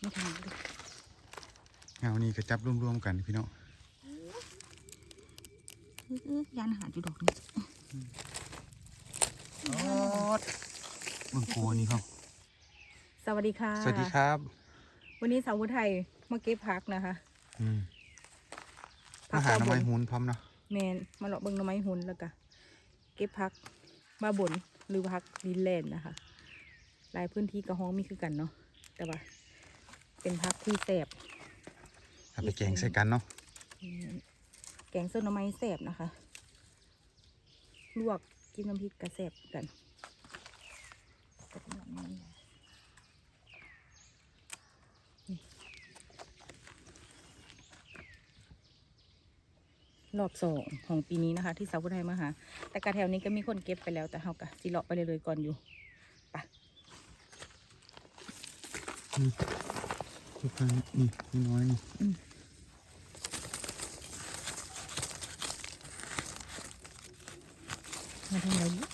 ไม่ทำเลยเงานี่ก็จับรวมๆกันพี่น้องอื้ออื้อยานอาหารอยู่ดอกนี้โอ๊ดเบิ่งโกนี่เขาสวัสดีค่ะ สวัสดีครับ วันนี้สาวไทยมาเก็บผักนะคะอืมผัมากหาหน่อไม้บนหุนพร้อมเนาะแมนมาเลาะเบิ่งหน่อไม้หุ่นแล้วก็เก็บผักบาบนหรือผักดินแลนด์นะคะ หลายพื้นที่กระห้องมีคือกันเนาะแต่ว่า เป็นผักที่แสบเอาไปแกงใส่กันเนาะอืมแกงส้นหน่อไม้แสบนะคะ ลวกจิ้มน้ำพริกกระแสบกันกับหน่อไม้นี่รอบสองของปีนี้นะคะ ที่สาวพุทธไทยมาหา แต่กระแถวนี้ก็มีคนเก็บไปแล้วแต่เฮากะสิเลาะไปเลยๆก่อนอยู่ทุก ครั้งนี่นี่น้อยนี่มาทำอะไรบุ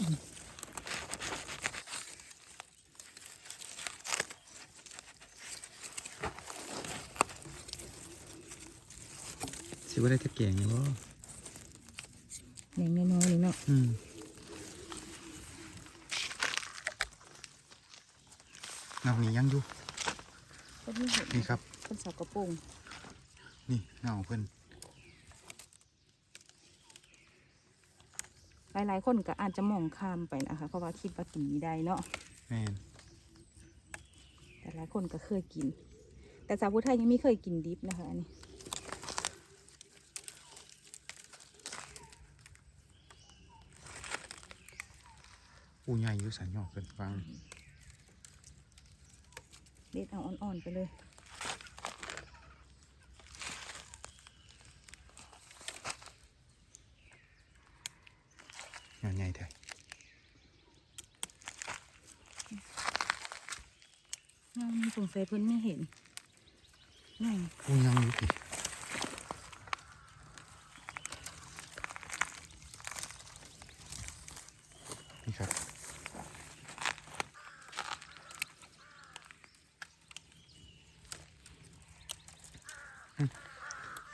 สิว่าได้จะแกงอยู่บ่แหน่งน้อยๆนี่เนาะอืมเงานี่ยังอยู่ ก็ไม่เห็นนี่ครับเป็นเสากระโปรงนี่เงาเพิ่นหลายๆคนก็อาจจะมองข้ามไปนะคะ เพราะว่าคิดว่ากินไม่ได้เนาะแม่นแต่หลายคนก็เคยกิน แต่สาวผู้ไทยยังไม่เคยกินดิบนะคะอันนี้ปูใหญ่อยู่สันหยอกเพิ่นฟัง เด็ดเอาอ่อนๆไปเลยเงาใหญ่แท้ยังมีสงสัยเพิ่นไม่เห็นนี่ปูยังอยู่พี่นี่ครับ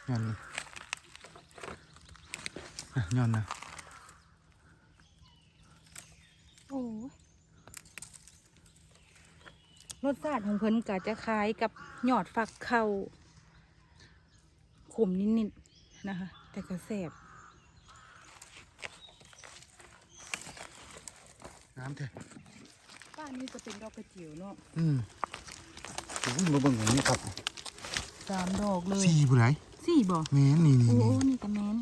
ย้อนนี่อะย้อนนะ โอ้ยรส ชาติของเพิ่นก็จะคล้ายกับหยอดฟักเข้าขมนิดๆนะคะ แต่ก็แสบน้ำเถอะป้านี่จะเป็นดอกกระเจียวเนาะอืมโอ้ยมาเบิ่งตรงนี้ครับสามดอกเลยสี่ผู้ไรสี่บ่แม่นนี่นี่โอ้นี่นี่กระแมน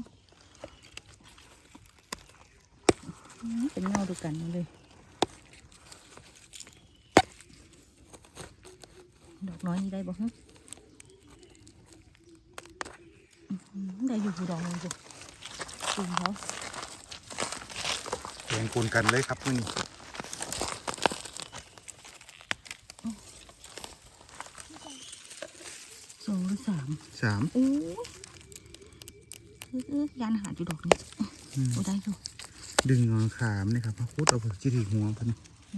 อืมเป็นเงาดูกันเลย ดอก น้อยนี่ได้บ่ฮะอื้อหือได้อยู่ผู้ดอกหนึงจ้ะจริงเขาแกงปูนกันเลยครับมื้อนี้สองหรือสามสามโอ้ยเอ้ยยานอาหารอยู่ดอกนี้อืมโอ้ได้อยู่ดึงเอาขามนี่ครับพระพุทธเอาไปจิถือหัวเพิ่น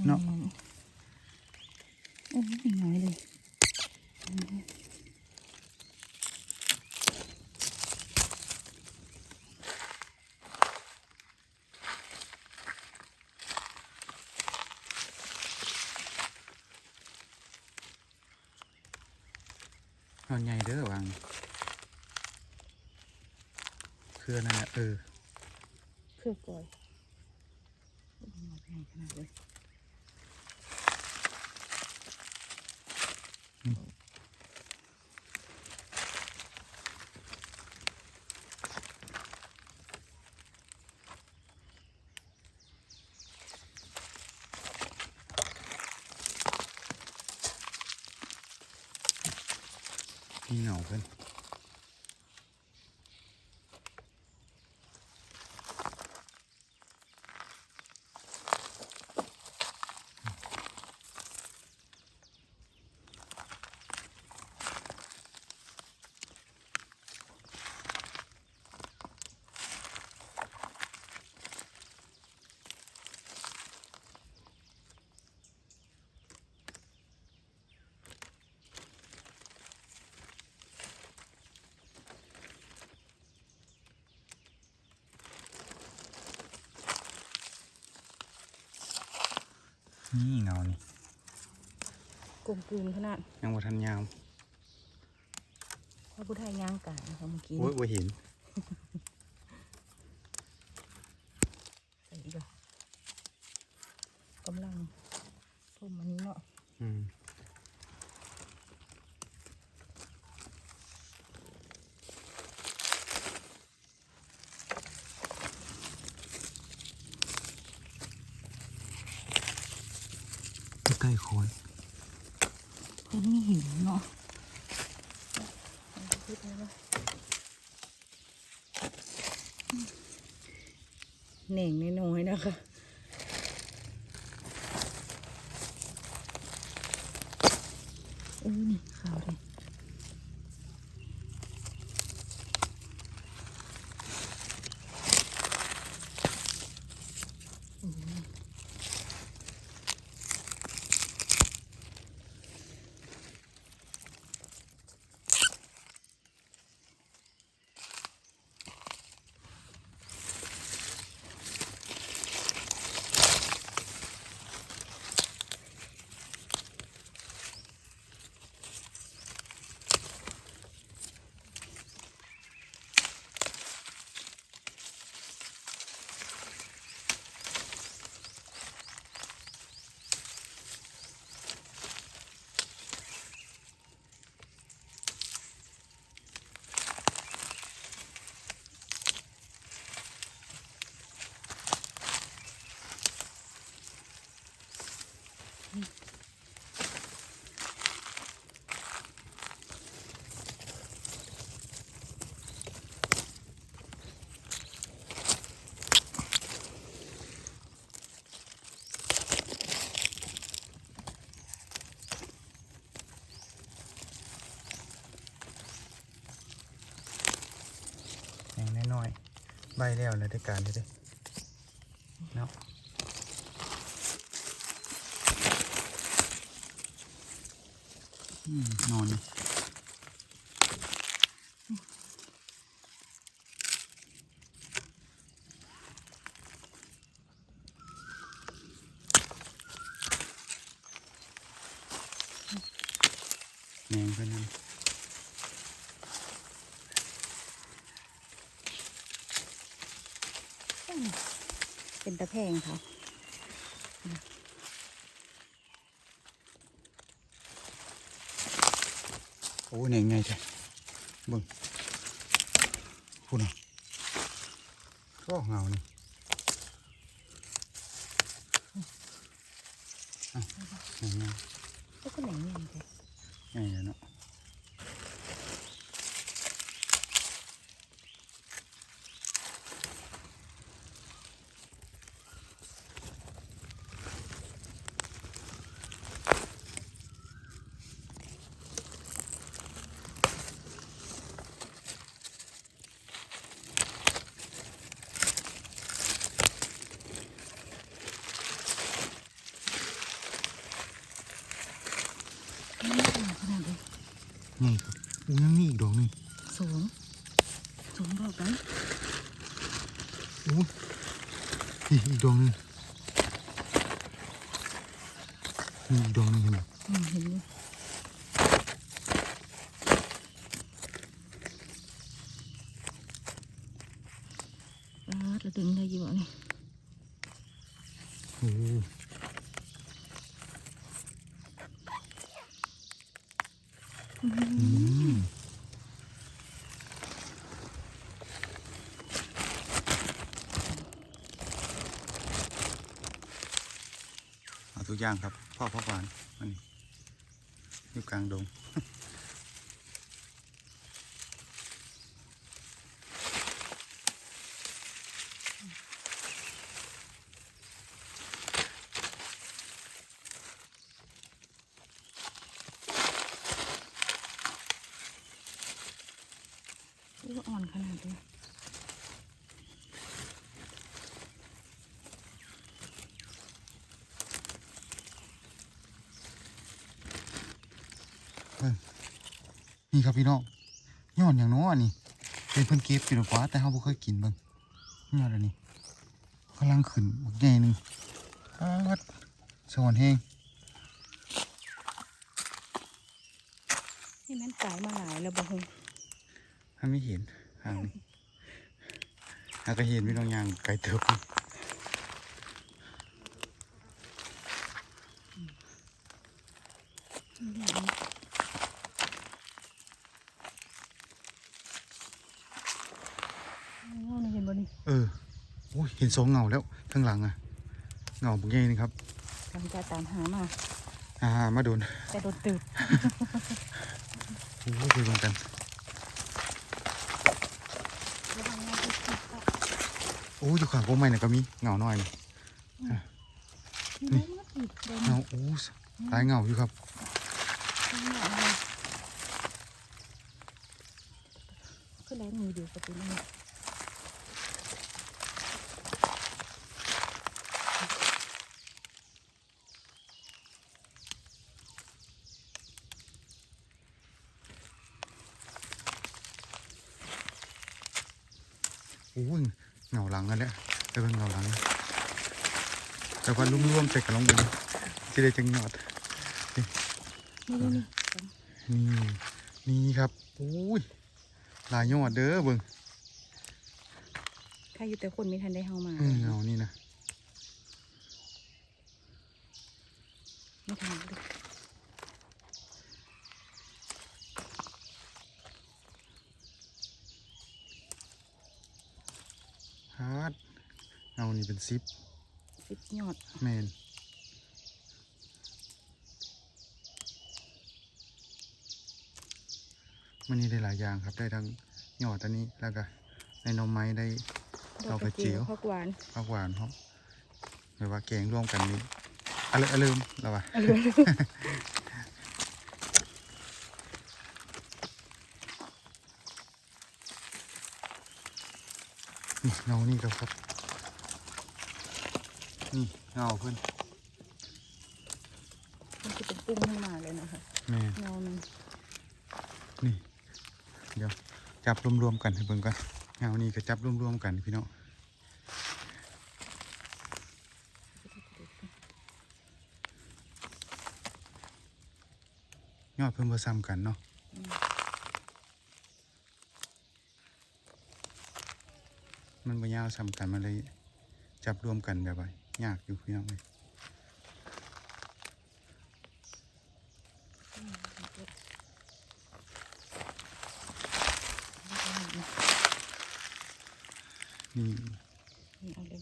เนาะแม่โอ้ยน้อยเลย นอนใหญ่เด้อวางคือนั่นแหละเออเครือก่อยโอ้ยน้อยใหญ่ขนาดเลย มีเหงาเพิ่น นี่เงานี่กลมกลืนขนาดยังบ่ทันยาวพระพุทธย่างกายนะคะเมื่อกี้โอ้ยบ่เห็น ใส่อีกอะกำลังทุ่มอันนี้เนาะ อืม ใกล้ๆโคนมันมีหินเนาะเหน่งน้อยๆนะคะโอ้ยนี่ขาวเลยโอ้ย อย่างน้อย ไล่แล้วแล้วยการนี้ด้เนาะอืมนอนนี่แมงเพื่อนนั่น เป็นตะแพงค่ะโอ้เนี่ยไงจ้ะเบึงพูดนะก็เงานี่อะไงไงแล้วก็ไหนเงี้ยเลยไงเดี๋ยวเนาะ นี่ขนาดเลย ไงครับอู้ยังมีอีกดอกหนึง สูงสูงบอกกัน อู้นี่ อีกดอกหนึงมีอีกดอกหนึงเห็นไหมอืมเห็นอยู่อ่าจะดึงได้อยู่อะนี่โอ้อืมเอาทุกอ ย่างครับพ่อพ่อหวานมันนี่อยู่กลางดง นี่ก็อ่อนขนาดเลย นี่ครับพี่น้องย้อนอย่างน้ออันนี้เป็นเพิ่นเก็บอยู่หรอกว่าแต่เขาบ่เคยกินเบิ่งย้อนอันนี้กำลังขึ้นบักใหญ่หนึงอาดสวรรค์แห้งนี่แม่นกายมาหลายแล้วบ่ฮงถ้าไม่เห็นทางนี้หากก็เห็นพี่น้องยางไกลเติบ เงานี่เห็นบ่นี่ เออโอ้ยเห็น สองเงาแล้วข้างหลังอะเงาบุกใหญ่นี่ครับกำลังจะตามหามาอ่ามาโดนแต่โดนตื่นโอ้ยไปรวมกันระวังนะที่ที่ก็โอ้ยอยู่ข้างพวกไม้น่ะก็มีเงาหน่อยนี่นี่มันอีกเดินเงาโอ้ยหลายเงาอยู่ครับคือแล้วมือเดียวกับตัวนี้ โอ้ยเงาหลังกัน แล้วเดี๋ยวเป็นเงาหลังนะแต่ว่าลุ่มๆใส่กันลงไปดิสิได้จังหยอดนี่นี่นี่นี่นี่ครับโอ้ยหลายยอดเด้อเบิ่งใครอยู่แต่คนไม่ทันได้เข้ามาอืมเงานี่นะไม่ทันเลย ฮาร์ด เงานี่เป็นซิปสิบยอดแมนมันนี่ได้หลายอย่างครับได้ทั้งยอดอันนี้แล้วก็ในหนมไม้ได้เอาไปเจียวผักหวานผักหวานเพราะแบบว่าแกงร่วมกันนี่อะเลอะอะลืมแล้ววะเอาเลยนี่เงานี่ครับครับ นี่เงาเพื่อนมันจะเป็นปุ้งขึ้นมาเลยนะคะแม่เงาหนึ่งนี่ เดี๋ยวจับรวมๆกันให้เบิ่งก่อนเงานี่ก็จับรวมๆกันพี่น้องยอดเพิ่มเบอร์ซ้ำกันเนาะมันบ่ยาวซ้ำกันมาเลยจับรวมกันแบบว่า ยากอยู่พี่น้องเลยนี่ นี่เอาเลย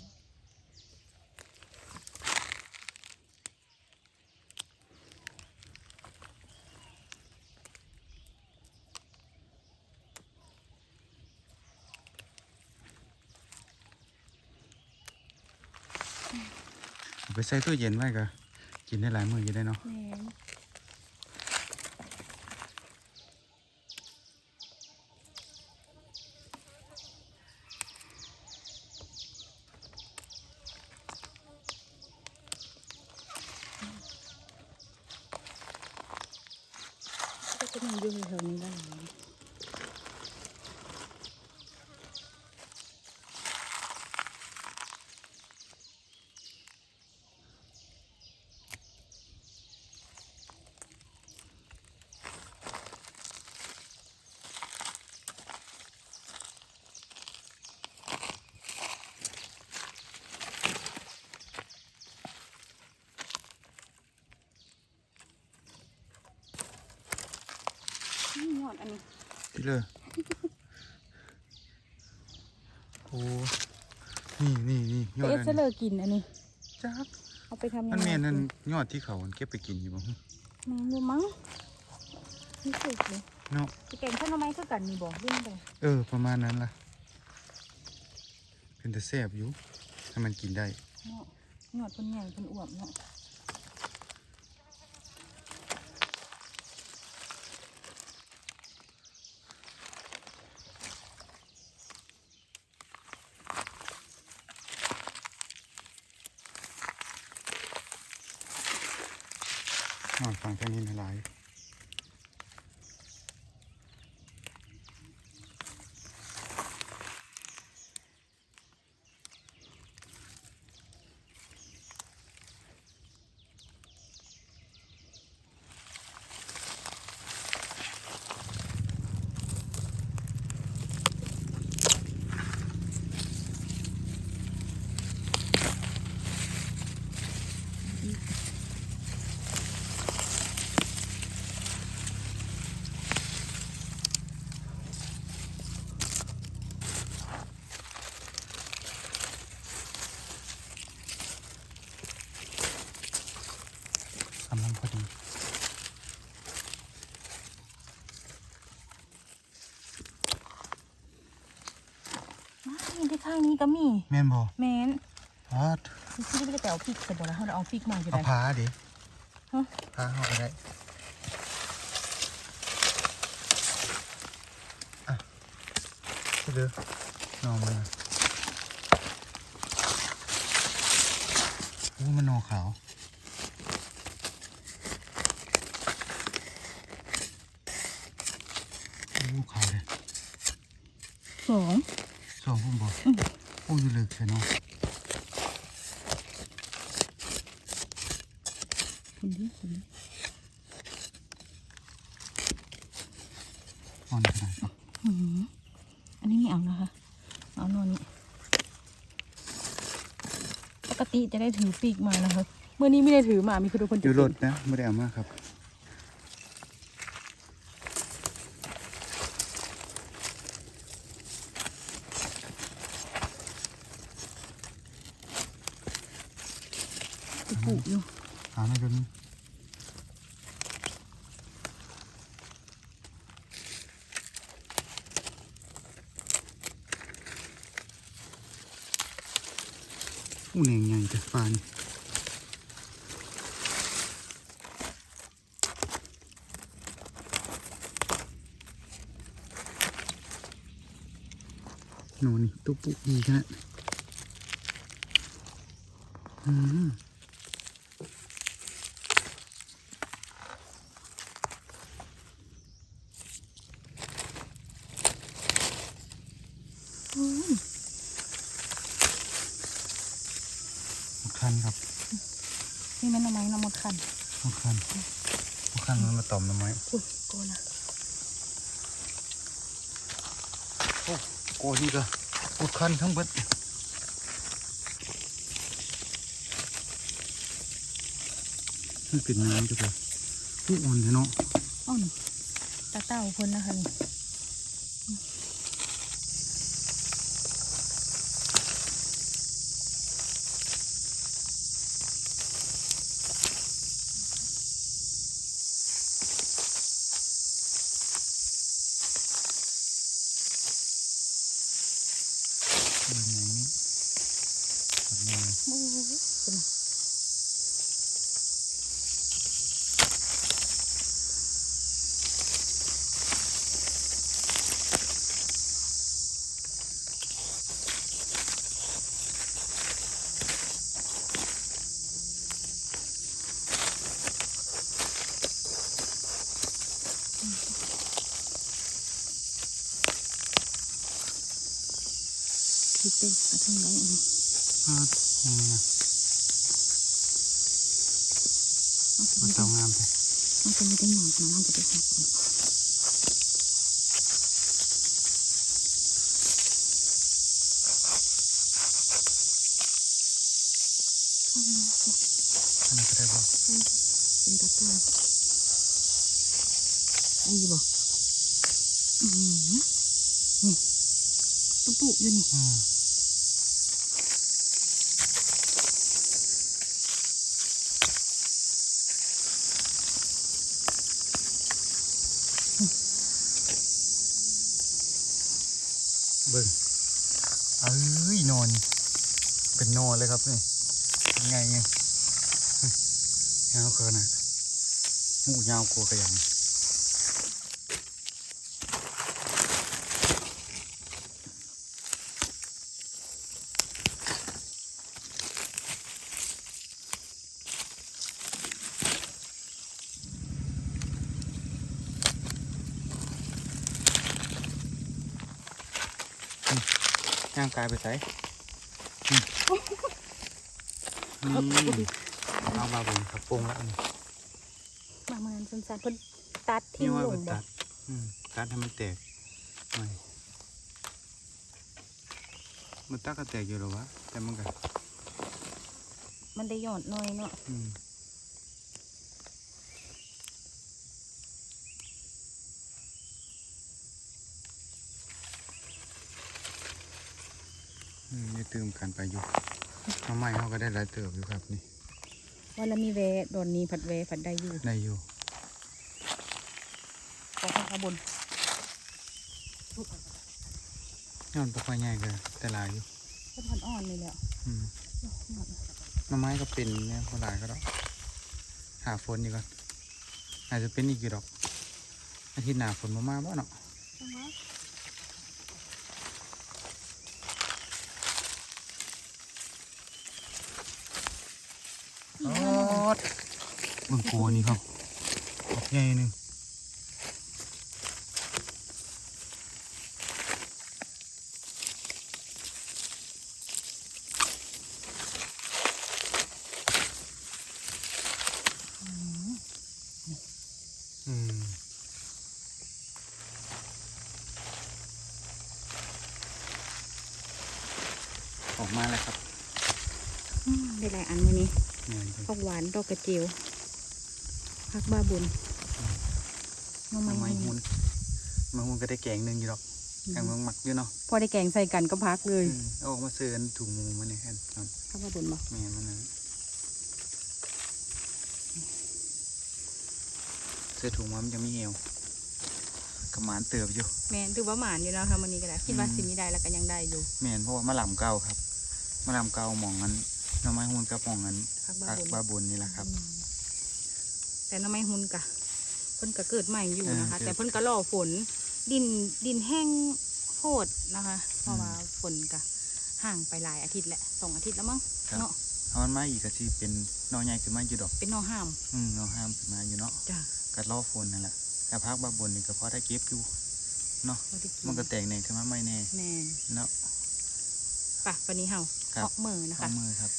เอาไป ใส่ตู้เย็นไว้ก็กินได้หลายมื้ออยู่ได้เนาะแม่นก็จะมีอยู่แถวนี้ได้หลายนี่ย อดอันนี้พี่เลยโอ้นี่นี่นี่ยอดเออัสนเซเลนี้อร์กินอันนี้จักเอาไปทำยังมันไงแม่นนั่นยอดที่เขาเก็บไปกินอยู่บ่ฮึแม่นอยู่มั้งนี่สุดเลยเนาะสิแกงข้าวหน่อไม้คือกันนี่บอกรุ่นใดเออประมาณนั้นล่ะ เป็นแต่แซ่บอยู่ถ้ามันกินได้เนาะหนวดคนใหญ่คนอวบเนาะ ฟังทางนี้นะหลาย กำลังพอดีที่ข้างนี้ก็มี แม่นบ่แมนพาดที่นี่ก็แต่เอาพริกแต่บ่แล้วเราเอาพริกมาจอยู่เอาผ้าดิฮะพาเข้าไปได้อะเดี๋ยวนอนมันนะอู้มันนอขาว สองสองพุ่มบ่โอ้ยลึกใช่เนาะคนนี้คนนี้อ่อนขนาดครับอืมอันนี้ไม่เอานะคะ เอานอนนี้ปกติจะได้ถือปีกมานะคะเมื่อนี้ไม่ได้ถือมามีคือทุกคนอยู่รถนะไม่ได้เอามาครับ จะปลูกอยู่ หาไม่เป็น อู้เหน่งใหญ่แต่ปลานี่หนูนี่ตุ๊ปุกดีขนาดอืม อืม คันครับ นี่แม่นเอาไม้นำมาขัน มะขันมะขันมันมาตอมน้ำไม้ อุ้ยโกนะ โอ้ โกนี่ก็มะขันทั้งเบิดนี่เป็นน้ำจ้ะครับผู้อ่อนเนาะอ่อนตาเต้าเพิ่นนะคะนี่อย่างนี้แบบนี้ มือคุณน่ะ พี่เต้ กระทั่งได้อันนี้อ่าอย่างนี้นะเอาไปมันไม่เตาได้งามไปเอาไปไม่ได้หยอดนะน้ำจะไปสับก่อนข้างนี้สิอันนั้นก็ได้บ่เป็นตาตาไอ้ยี่บอกอือหือนี่ตุ๊ปุอยู่นี่ อืมเบิ่งเอ้ยนอน เป็นนอนเลยครับนี่ไงไงยาวขนาดมูยาวกลัวกระยังย่างกายไปใส่ เอามาเบิ่งครับปรุงแล้วนี่มาเมือนสันๆเพิ่นตัดทิ้นี่งว่าลไปงบ่ตัดอืมตัดให้มันแตกหน่อยมันตักก็แตกอยู่หรอวะแต่มันก็มันได้หยอดหน่อยเนาะอืมอืมอย่าตื่มกันไปอยู่ น้ำไม้เขาก็ได้หลายเติบอยู่ครับนี่วันละมีแวะดอนนี้ผัดแวะผัดได้อยู่ได้อยู่ขอข้างบนย้อนปกค่อยง่ายเลยแต่หลายอยู่ก็พันอ่อนเลยแหละอืมเนาะหมดเลยหน่อไม้ก็เป็นเนี่ยพอหลายก็ดอกหาฝนดีกว่าอาจจะเป็นอีกอยู่ดอกอาทิตย์หน้าฝนมามาบ่เนาะจังหวะ เบิ่งโกนี่ครับออกใหญ่หนึงอืมออกมาแล้วครับอืมได้หลายอันวันนี้เนี่ยเบิ่งผักหวานดอกกระเจียว ผักบ้าบุญหน้องหน่อไม้ไม้หุหุ่นนหมันหุ่นก็ได้แกงหนึ่งอยู่ดอกแกงเมืองหมักอยู่เนาะพอได้แกงใส่กันก็พักเลยอืมเอาออกมาซื้ออันถุงหมูมาเนี่ยอันนั้นผักบ้าบุญบ่แม่มันนั้นซื้อถุงมามันยังไม่เหี่ยวกระหมานเติบอยู่ แม่นถือว่าหมานอยู่นะคะวันนี้ก็ได้คิดว่าอืมสิมีได้แล้วก็ยังได้อยู่แม่นเพราะว่ามะลำเก่าครับมะลำเก่าหมองนั้นหน่อไม้หุ่นกับหมองนั้นผักบ้าพักบุญบ้าบุญนี่แหละครับอืม แต่หน้ำไม้หุนกะเพิ่นก็เกิดใหม่อยู่นะคะเออเกิดแต่เพิ่นก็รอฝนดินดินแห้งโพดนะคะเพราะอืมว่าฝนก็ห่างไปหลายอาทิตย์แหละสองอาทิตย์แล้วมั้งครับเนาะเอามันมาอีกก็สิเป็นหนอใหญ่ขึ้นมาอยู่ดอก เป็นนอห้าม อืมหนอห้ามขึ้นมาอยู่เนาะจ้ะกัดล่อฝนนั่นแหละแต่พักบ้าบุญนี่ก็พอได้เก็บอยู่เนาะบ่ได้กินมันก็แตกแหน่ขึ้นมาไม่แน่แม่นเนาะปะวันนี้เฮาครับออกมือนะข้อคะมือครับ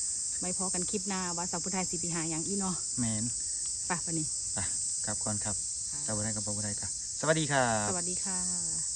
ไม่พอกันคลิปหน้าว่าสาวผู้ไทยสิปีหาอย่างอีเนาะแมน ปะวันนี้ไปกลับก่อนครับสวัสดีครับสวัสดีครับสวัสดีครับ สวัสดีค่ะ